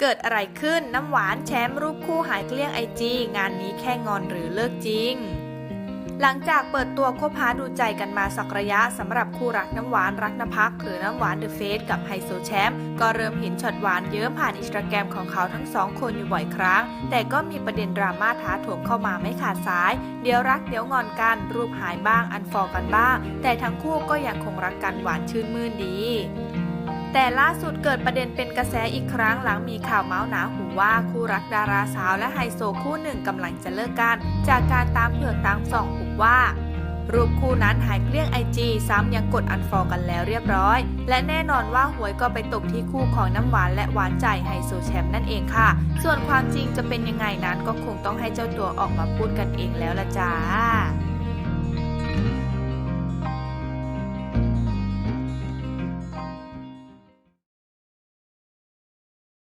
เกิดอะไรขึ้นน้ำหวานแชมป์รูปคู่หายเกลี้ยงไอจีงานนี้แค่งอนหรือเลิกจริง หลังจากเปิดตัวคบหาดูใจกันมาสักระยะสำหรับคู่รักน้ำหวานรักนภักหรือน้ำหวานเดอะเฟสกับไฮโซแชมป์ก็เริ่มเห็นช็อตหวานเยอะผ่านอินสตาแกรมของเขาทั้งสองคนอยู่บ่อยครั้ง แต่ก็มีประเด็นดราม่าท้าโถมเข้ามาไม่ขาดสาย เดี๋ยวรักเดี๋ยวงอนกันรูปหายบ้างอันฟอกันบ้าง แต่ทั้งคู่ก็ยังคงรักกันหวานชื่นมื่นดี แต่ล่าสุดเกิดประเด็นเป็นกระแสอีกครั้งหลังมีข่าวเมาส์หนาหูว่าคู่รักดาราสาวและไฮโซคู่หนึ่งกำลังจะเลิกกัน จากการตามเผือกตามส่องหูว่า รูปคู่นั้นหายเกลี้ยงไอจีซ้ำยังกดอันฟอลกันแล้วเรียบร้อย และแน่นอนว่าหวยก็ไปตกที่คู่ของน้ำหวานและหวานใจไฮโซแชมป์นั่นเองค่ะ ส่วนความจริงจะเป็นยังไงนั้นก็คงต้องให้เจ้าตัวออกมาพูดกันเองแล้วละจ้า